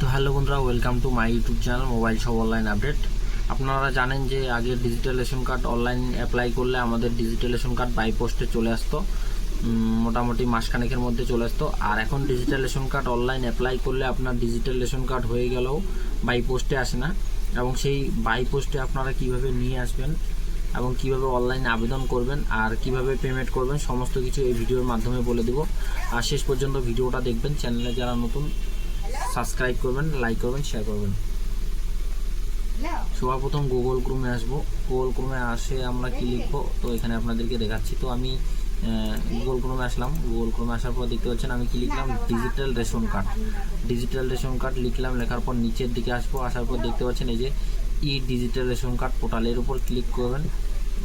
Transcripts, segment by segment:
তো হ্যালো বন্ধুরা welcome to my YouTube channel mobile সব অনলাইন আপডেট আপনারা জানেন যে আগে digital ration card online apply করলে আমাদের ডিজিটাল রেশন কার্ড বাই পোস্টে চলে আসতো। মোটামুটি মাসখানেকের মধ্যে চলে আসতো। আর এখন digital ration card online apply করলে আপনার ডিজিটাল রেশন কার্ড হয়ে গেলেও বাই পোস্টে আসে না। এবং সেই বাই পোস্টে আপনারা কীভাবে নিয়ে আসবেন এবং কীভাবে অনলাইনে আবেদন করবেন আর কীভাবে পেমেন্ট করবেন, সমস্ত কিছু এই ভিডিওর মাধ্যমে বলে দেবো। আর শেষ পর্যন্ত ভিডিওটা দেখবেন। চ্যানেলে যারা নতুন সাবস্ক্রাইব করবেন লাইক করবেন শেয়ার করবেন। সবার প্রথম গুগল ক্রোমে আসব। গুগল ক্রোমে আসে আমরা কি লিখব? তো এখানে আপনাদেরকে দেখাচ্ছি। তো আমি গুগল ক্রোমে আসলাম। গুগল ক্রোমে আসার পর দেখতে পাচ্ছেন আমি কি লিখলাম? Digital ration card digital ration card লিখলাম লেখার পর নিচের দিকে আসব। আসার পর দেখতে পাচ্ছেন এই যে E digital ration card portal এর উপর ক্লিক করবেন।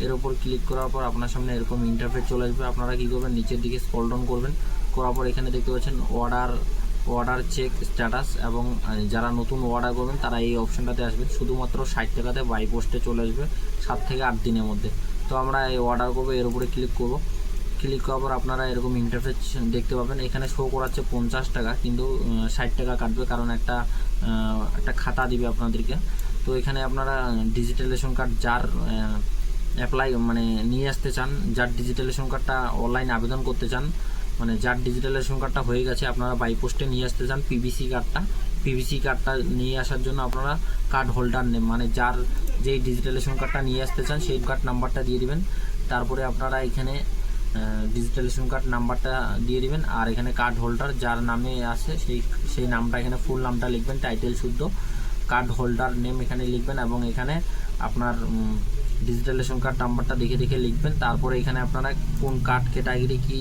এর উপর ক্লিক করার পর আপনার সামনে এরকম ইন্টারফেস চলে আসবে। আপনারা কী করবেন? নিচের দিকে স্ক্রল ডাউন করবেন। করার পর এখানে দেখতে পাচ্ছেন অর্ডার অর্ডার চেক স্ট্যাটাস এবং যারা নতুন অর্ডার করবেন, তারা এই অপশনটাতে আসবেন। শুধুমাত্র ষাট টাকাতে বাই পোস্টে চলে আসবে, সাত থেকে আট দিনের মধ্যে। তো আমরা এই অর্ডার করব, এর উপরে ক্লিক করব। ক্লিক করার পর আপনারা এরকম ইন্টারফেস দেখতে পাবেন। এখানে শো করাচ্ছে পঞ্চাশ টাকা, কিন্তু ষাট টাকা কাটবে কারণ একটা একটা খাতা দিবে আপনাদেরকে। তো এখানে আপনারা ডিজিটাল রেশন কার্ড যার অ্যাপ্লাই মানে নিয়ে আসতে চান, যার ডিজিটাল রেশন কার্ডটা অনলাইন আবেদন করতে চান মানে যার ডিজিটাল রেশন কার্ডটা হয়ে গেছে, আপনারা বাই পোস্টে নিয়ে আসতে চান পিভিসি কার্ডটা পিভিসি কার্ডটা নিয়ে আসার জন্য আপনারা কার্ড হোল্ডার নেম মানে যার যেই ডিজিটাল রেশন কার্ডটা নিয়ে আসতে চান, সেই কার্ড নাম্বারটা দিয়ে দেবেন। তারপরে আপনারা এখানে ডিজিটাল রেশন কার্ড নাম্বারটা দিয়ে দিবেন। আর এখানে কার্ড হোল্ডার যার নামে আছে, সেই সেই নামটা এখানে ফুল নামটা লিখবেন টাইটেল শুদ্ধ। কার্ড হোল্ডার নেম এখানে লিখবেন এবং এখানে আপনার ডিজিটাল রেশন কার্ড নাম্বারটা দেখে দেখে লিখবেন। তারপরে এখানে আপনারা কোন কার্ড ক্যাটাগরি কি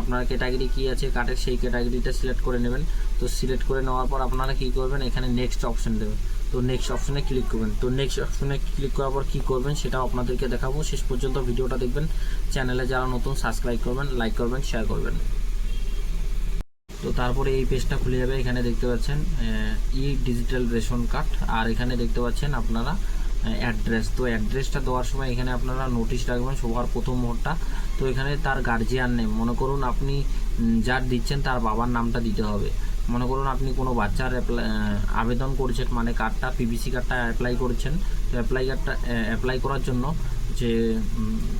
আপনার ক্যাটাগরি কি আছে, কার্ডের সেই ক্যাটাগরিটা সিলেক্ট করে নেবেন। তো সিলেক্ট করে নেওয়ার পর আপনারা কি করবেন, এখানে নেক্সট অপশন দেবেন। তো নেক্সট অপশনে ক্লিক করবেন। তো নেক্সট অপশনে ক্লিক করার পর কী করবেন, সেটাও আপনাদেরকে দেখাবো। শেষ পর্যন্ত ভিডিওটা দেখবেন। চ্যানেলে যারা নতুন সাবস্ক্রাইব করবেন লাইক করবেন শেয়ার করবেন। তো তারপরে এই পেজটা খুলে যাবে। এখানে দেখতে পাচ্ছেন ই ডিজিটাল রেশন কার্ড আর এখানে দেখতে পাচ্ছেন আপনারা অ্যাড্রেস তো অ্যাড্রেসটা দেওয়ার সময় এখানে আপনারা নোটিশ রাখবেন সবার প্রথম মোড়টা তো এখানে তার গার্জিয়ান নেম মনে করুন আপনি যার দিচ্ছেন তার বাবার নামটা দিতে হবে। মনে করুন আপনি কোনো বাচ্চার আবেদন করেছেন মানে কার্ডটা পিভিসি কার্ডটা অ্যাপ্লাই করেছেন। তো অ্যাপ্লাই কার্ডটা অ্যাপ্লাই করার জন্য যে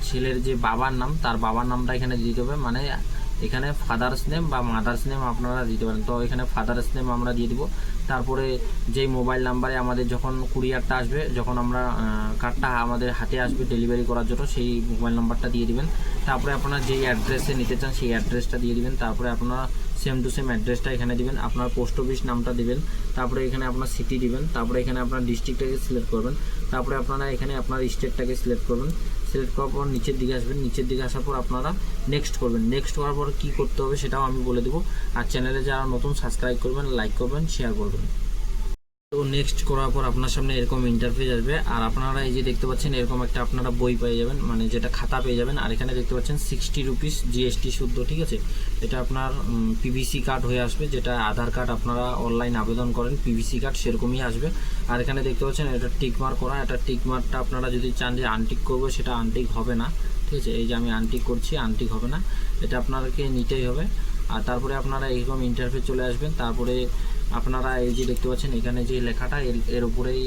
ছেলের যে বাবার নাম, তার বাবার নামটা এখানে দিতে হবে। মানে এখানে ফাদার্স নেম বা মাদার্স নেম আপনারা দিতে পারেন। তো এখানে ফাদার্স নেম আমরা দিয়ে দিব। তারপরে যেই মোবাইল নাম্বারে আমাদের যখন কুরিয়ারটা আসবে, যখন আমরা কার্ডটা আমাদের হাতে আসবে ডেলিভারি করার জন্য, সেই মোবাইল নাম্বারটা দিয়ে দিবেন। তারপরে আপনারা যেই অ্যাড্রেসে নিতে চান, সেই অ্যাড্রেসটা দিয়ে দিবেন। তারপরে আপনারা সেম টু সেম অ্যাড্রেসটা এখানে দিবেন। আপনার পোস্ট অফিস নামটা দিবেন। তারপরে এখানে আপনার সিটি দিবেন। তারপরে এখানে আপনার ডিস্ট্রিক্টটাকে সিলেক্ট করবেন। তারপরে আপনারা এখানে আপনার স্টেটটাকে সিলেক্ট করবেন। সিলেক্ট করার পর নিচের দিকে আসবেন। নিচের দিকে আসার পর আপনারা নেক্সট করবেন। নেক্সট করার পর কী করতে হবে সেটাও আমি বলে দেবো। আর চ্যানেলে যারা নতুন সাবস্ক্রাইব করবেন লাইক করবেন শেয়ার করবেন। তো নেক্সট করার পর আপনার সামনে এরকম ইন্টারফেস আসবে। আর আপনারা এই যে দেখতে পাচ্ছেন, এরকম একটা আপনারা বই পেয়ে যাবেন মানে যেটা খাতা পেয়ে যাবেন। আর এখানে দেখতে পাচ্ছেন সিক্সটি রুপিস জিএসটি শুদ্ধ, ঠিক আছে? এটা আপনার পিভিসি কার্ড হয়ে আসবে, যেটা আধার কার্ড আপনারা অনলাইন আবেদন করেন পিভিসি কার্ড সেরকমই আসবে। আর এখানে দেখতে পাচ্ছেন, এটা টিকমার্ক করা, এটা টিকমার্কটা আপনারা যদি চান যে আনটিক করব, সেটা আনটিক হবে না, ঠিক আছে? এই যে আমি আনটিক করছি আনটিক হবে না। এটা আপনাদেরকে নিতেই হবে। আর তারপরে আপনারা এইরকম ইন্টারফেস চলে আসবেন। তারপরে আপনারা এই যে দেখতে পাচ্ছেন, এখানে যে লেখাটা, এর- এর উপরেই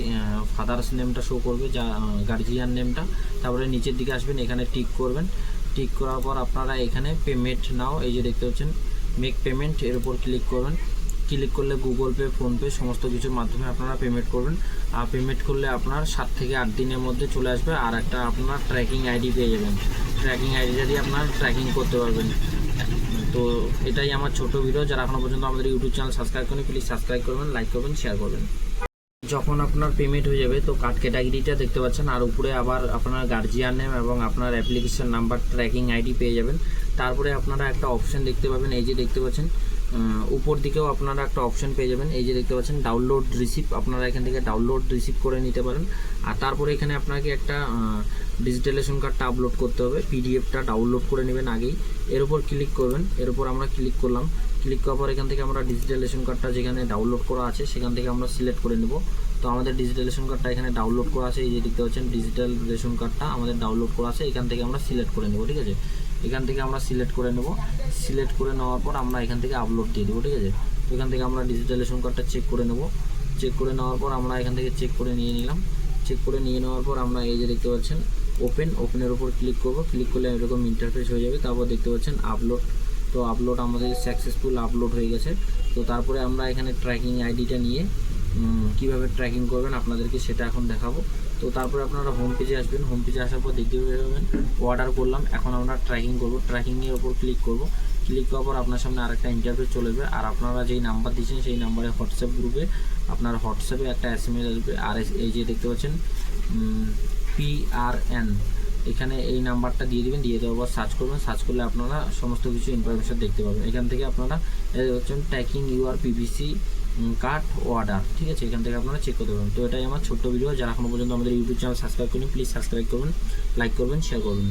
ফাদার্স নেমটা শো করবে, যা গার্জিয়ান নেমটা তারপরে নিচের দিকে আসবেন, এখানে টিক করবেন। টিক করার পর আপনারা এখানে পেমেন্ট নাও এই যে দেখতে পাচ্ছেন মেক পেমেন্ট এর উপর ক্লিক করবেন। ক্লিক করলে গুগল পে ফোনপে সমস্ত কিছুর মাধ্যমে আপনারা পেমেন্ট করবেন। আর পেমেন্ট করলে আপনার সাত থেকে আট দিনের মধ্যে চলে আসবে, আর একটা আপনার ট্র্যাকিং আইডি পেয়ে যাবেন। ট্র্যাকিং আইডিটা দিয়ে আপনার ট্র্যাকিং করতে পারবেন। তো এটাই আমার ছোট ভিডিও যারা এখনও পর্যন্ত আমাদের ইউটিউব চ্যানেল সাবস্ক্রাইব করেন প্লিজ সাবস্ক্রাইব করবেন লাইক করবেন শেয়ার করবেন। যখন আপনার পেমেন্ট হয়ে যাবে, তো কার্ড ক্যাটাগরিটা দেখতে পাচ্ছেন, আর উপরে আবার আপনার গার্জিয়ান নেম এবং আপনার অ্যাপ্লিকেশন নাম্বার ট্র্যাকিং আইডি পেয়ে যাবেন। তারপরে আপনারা একটা অপশন দেখতে পাবেন, এই যে দেখতে পাচ্ছেন উপর দিকেও আপনারা একটা অপশন পেয়ে যাবেন। এই যে দেখতে পাচ্ছেন ডাউনলোড রিসিপ আপনারা এখান থেকে ডাউনলোড রিসিভ করে নিতে পারেন। আর তারপরে এখানে আপনাকে একটা ডিজিটাল রেশন কার্ডটা আপলোড করতে হবে। পিডিএফটা ডাউনলোড করে নেবেন আগেই। এর উপর ক্লিক করবেন। এর উপর আমরা ক্লিক করলাম। ক্লিক করার পর এখান থেকে আমরা ডিজিটাল রেশন কার্ডটা যেখানে ডাউনলোড করা আছে, সেখান থেকে আমরা সিলেক্ট করে নেব। তো আমাদের ডিজিটাল রেশন কার্ডটা এখানে ডাউনলোড করা আছে। এই যে দেখতে পাচ্ছেন ডিজিটাল রেশন কার্ডটা আমাদের ডাউনলোড করা আছে। এখান থেকে আমরা সিলেক্ট করে নেব, ঠিক আছে? এখান থেকে আমরা সিলেক্ট করে নেব। সিলেক্ট করে নেওয়ার পর আমরা এখান থেকে আপলোড দিয়ে দেবো, ঠিক আছে? তো এখান থেকে আমরা ডিজিটাল রেশন কার্ডটা চেক করে নেব। চেক করে নেওয়ার পর আমরা এখান থেকে চেক করে নিয়ে নিলাম। চেক করে নিয়ে নেওয়ার পর আমরা এই যে দেখতে পাচ্ছেন ওপেন ওপেনের উপর ক্লিক করব। ক্লিক করলে এরকম ইন্টারফেস হয়ে যাবে। তারপর দেখতে পাচ্ছেন আপলোড তো আপলোড আমাদের সাকসেসফুল আপলোড হয়ে গেছে। তো তারপরে আমরা এখানে ট্র্যাকিং আইডিটা নিয়ে কীভাবে ট্র্যাকিং করবেন আপনাদেরকে সেটা এখন দেখাবো। তো তারপরে আপনারা হোম পেজে আসবেন। হোম পেজে আসার পর দেখতে পাবেন অর্ডার করলাম। এখন আমরা ট্র্যাকিং করব। ট্র্যাকিংয়ের ওপর ক্লিক করব। ক্লিক করার পর আপনার সামনে আরেকটা ইন্টারভিউ চলে যাবে আর আপনারা যেই নাম্বার দিয়েছেন, সেই নাম্বারে হোয়াটসঅ্যাপ গ্রুপে আপনার হোয়াটসঅ্যাপে একটা এস এম এস আসবে। আর এই যে দেখতে পাচ্ছেন পিআরএন এখানে এই নাম্বারটা দিয়ে দিবেন, দিয়ে দেওয়ার পর সার্চ করবেন। সার্চ করলে আপনারা সমস্ত কিছু ইনফরমেশন দেখতে পাবেন। এখান থেকে আপনারা হচ্ছেন tracking your PVC card order ঠিক আছে? এখান থেকে আপনারা চেক করতে পারবেন। তো এটাই আমার ছোট্ট ভিডিও যারা এখনও পর্যন্ত আমাদের ইউটিউব চ্যানেল সাবস্ক্রাইব করুন প্লিজ সাবস্ক্রাইব করুন লাইক করবেন শেয়ার করবেন।